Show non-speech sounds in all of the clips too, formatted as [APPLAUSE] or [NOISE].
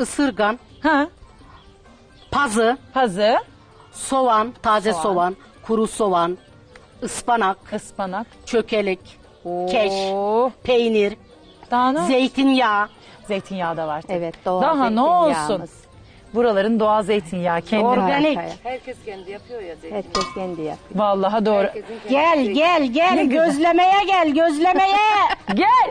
ısırgan, Ha, pazı, pazı, soğan, taze Soğan. soğan, kuru soğan, ıspanak, ıspanak. çökelek, keş, Oo. peynir, Daha ne? zeytinyağı. Zeytinyağı da var. tabii. Evet, doğal Daha ne olsun? zeytinyağımız. Buraların doğal zeytinyağı kendine. Organik. Harika. Herkes kendi yapıyor ya zeytin. Herkes kendi yapıyor. Vallahi doğru. Herkesin kendi Gel zeytin. gel gel Ne güzel. gözlemeye gel gözlemeye. [LAUGHS] Gel.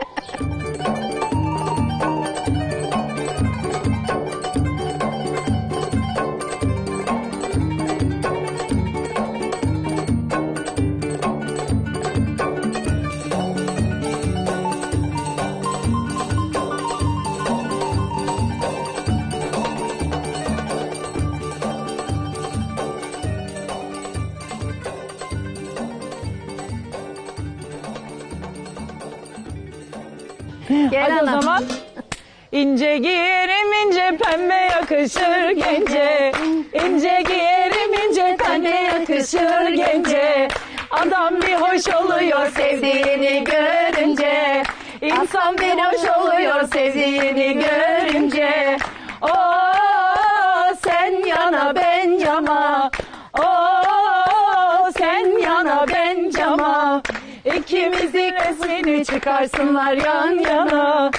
Gel Hadi o anam. zaman. İnce giyerim ince pembe yakışır gence. İnce giyerim ince pembe yakışır gence. Adam bir hoş oluyor sevdiğini görünce. İnsan bir hoş oluyor sevdiğini görünce. Çıkarsınlar yan yana.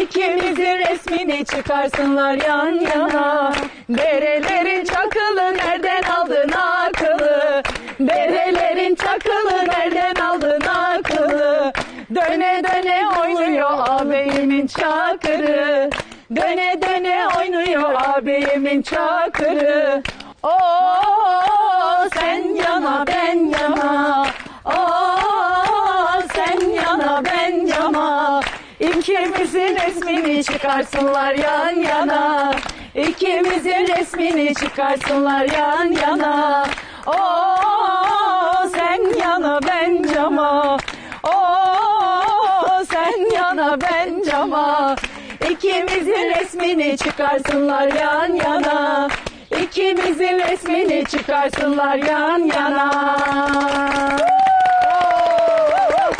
İkimizin resmini çıkarsınlar yan yana. Derelerin çakılı nereden aldın akıllı? Derelerin çakılı nereden aldın akıllı? Döne döne oynuyor ağabeyimin çakırı. Döne döne oynuyor ağabeyimin çakırı. Oo sen yana ben yana. Oo İkimizin resmini çıkarsınlar yan yana. İkimizin resmini çıkarsınlar yan yana. Oo sen yana ben cama. Oo sen yana ben cama. İkimizin resmini çıkarsınlar yan yana. İkimizin resmini çıkarsınlar yan yana.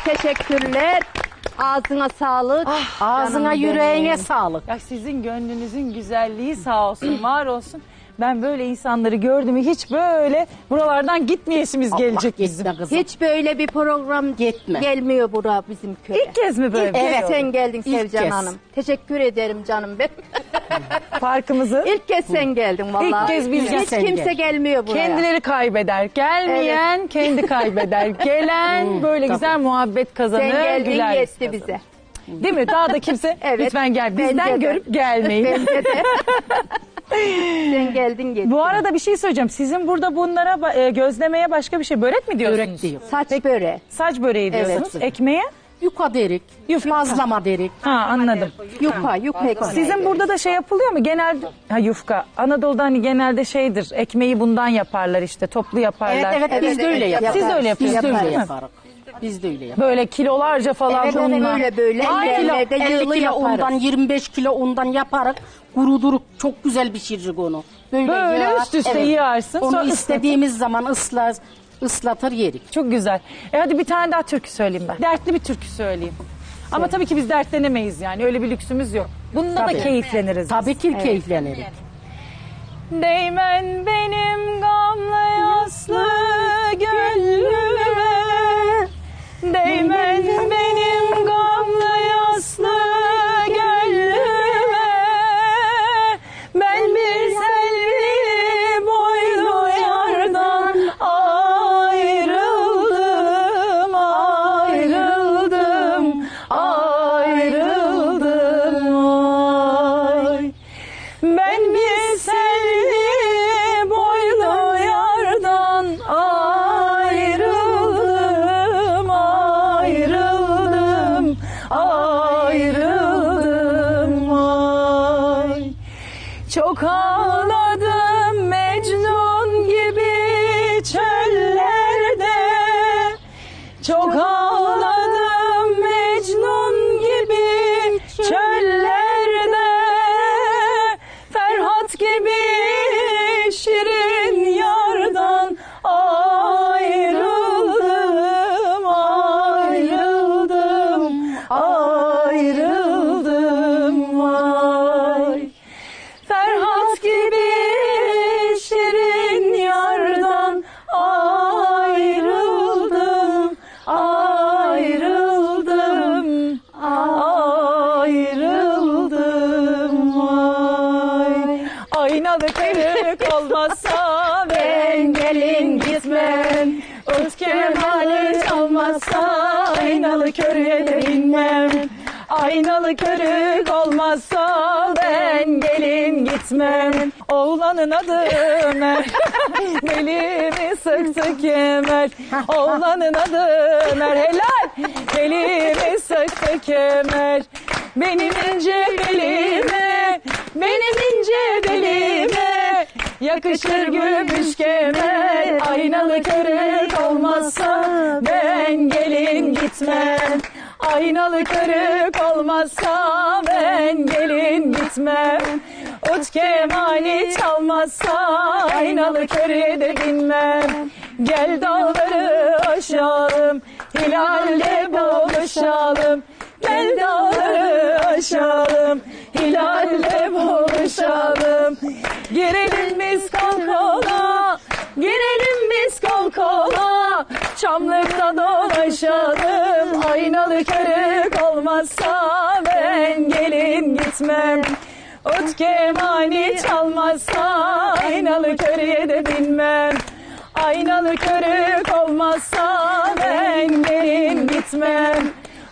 Teşekkürler. Ağzına sağlık. Ağzına Canım yüreğine benim. sağlık. Ya sizin gönlünüzün güzelliği sağ olsun, [CLEARS THROAT] var olsun. Ben böyle insanları gördüm hiç böyle buralardan gitmeyesimiz gelecek Allah bizim. gitme kızım. Hiç böyle bir program Gitme. gelmiyor bura bizim köye. İlk kez mi böyle İlk bir kez oldu? sen geldin İlk Sevcan kez. Hanım. Teşekkür ederim canım ben. Parkımızı [LAUGHS] İlk kez sen geldin vallahi. İlk kez biz Hiç gelsen kimse gel. gelmiyor buraya. kendileri kaybeder. Gelmeyen kendi kaybeder. [LAUGHS] Gelen böyle tabii. güzel muhabbet kazanır. Sen geldin güler yetti kazanır. bize. Değil mi? Daha da kimse [LAUGHS] Evet. lütfen gel. Bence Bizden de. görüp gelmeyin. Bence de. Sen geldin gittin. Bu arada bir şey söyleyeceğim. Sizin burada bunlara e, gözlemeye başka bir şey börek mi diyorsunuz? Börek diyor. Saç böreği. Saç böreği Evet. diyorsunuz. Ekmeğe? Yuka derik, Yufka. bazlama derik. Ha anladım. Yuka, yuka ekmeği. Sizin burada da şey yapılıyor mu? Genelde ha yufka. Anadolu'da hani genelde şeydir. Ekmeği bundan yaparlar işte. Toplu Evet yaparlar. evet, Evet, biz de öyle evet, yaparız. Siz de öyle Biz de yapıyorsunuz, öyle değil mi? yaparız. Biz de öyle yaparız. Böyle kilolarca falan Evet, evet, unla. öyle böyle. 50 kilo, Ellerde 50 yığılı kilo yaparız. undan 25 kilo undan yaparak kuruduruk çok güzel pişiririk onu. Böyle, Böyle yağ- üst üste yağarsın, Onu istediğimiz zaman ıslar, ıslatır yerik. Çok güzel. E hadi bir tane daha türkü söyleyeyim ben. Dertli bir türkü söyleyeyim. Ama tabii ki biz dertlenemeyiz yani. Öyle bir lüksümüz yok. Bununla da Tabii. keyifleniriz. biz. Tabii ki keyiflenirik. Değmen benim gamla yaslı de binmem. Aynalı körük olmazsa ben gelin gitmem. Oğlanın adı Ömer. [LAUGHS] Belimi sıktı kemer. Oğlanın adı Ömer. Helal. Belimi sıktı kemer. Benim ince belime, benim ince yakışır gümüş kemer. Aynalı körük olmazsa ben gelin gitmem. Aynalı körük olmazsa ben gelin gitmem. Ut kemali çalmazsa aynalı körüğe de binmem. Gel dağları aşalım, hilalle buluşalım. Gel dağları aşalım, hilalle buluşalım. Girelim biz kol kola, girelim biz kol kola. Çamlıkta dolaşalım, aynalı körük olmazsa ben gelin gitmem. Ot kemani çalmazsa aynalı körüye de binmem. Aynalı körük olmazsa ben gelin gitmem.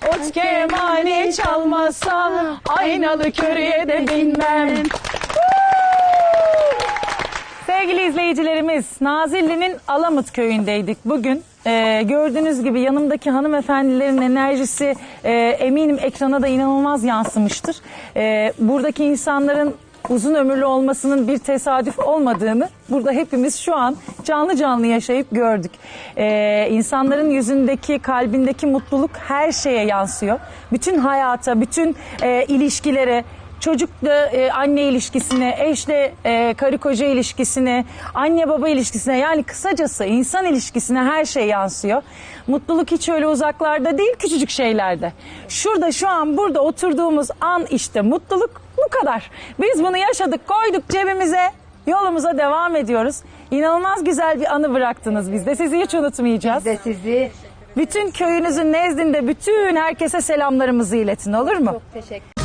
Ot kemani çalmazsa aynalı körüye de binmem. Sevgili izleyicilerimiz, Nazilli'nin Alamut köyündeydik bugün. Ee, gördüğünüz gibi yanımdaki hanımefendilerin enerjisi e, eminim ekrana da inanılmaz yansımıştır. Ee, buradaki insanların uzun ömürlü olmasının bir tesadüf olmadığını burada hepimiz şu an canlı canlı yaşayıp gördük. Ee, insanların yüzündeki, kalbindeki mutluluk her şeye yansıyor. Bütün hayata, bütün e, ilişkilere, çocukla e, anne ilişkisine, eşle e, karı koca ilişkisine, anne baba ilişkisine yani kısacası insan ilişkisine her şey yansıyor. Mutluluk hiç öyle uzaklarda değil küçücük şeylerde. Şurada şu an burada oturduğumuz an işte mutluluk bu kadar. Biz bunu yaşadık koyduk cebimize yolumuza devam ediyoruz. İnanılmaz güzel bir anı bıraktınız bizde. Sizi hiç unutmayacağız. de sizi Bütün köyünüzün nezdinde bütün herkese selamlarımızı iletin olur mu? teşekkür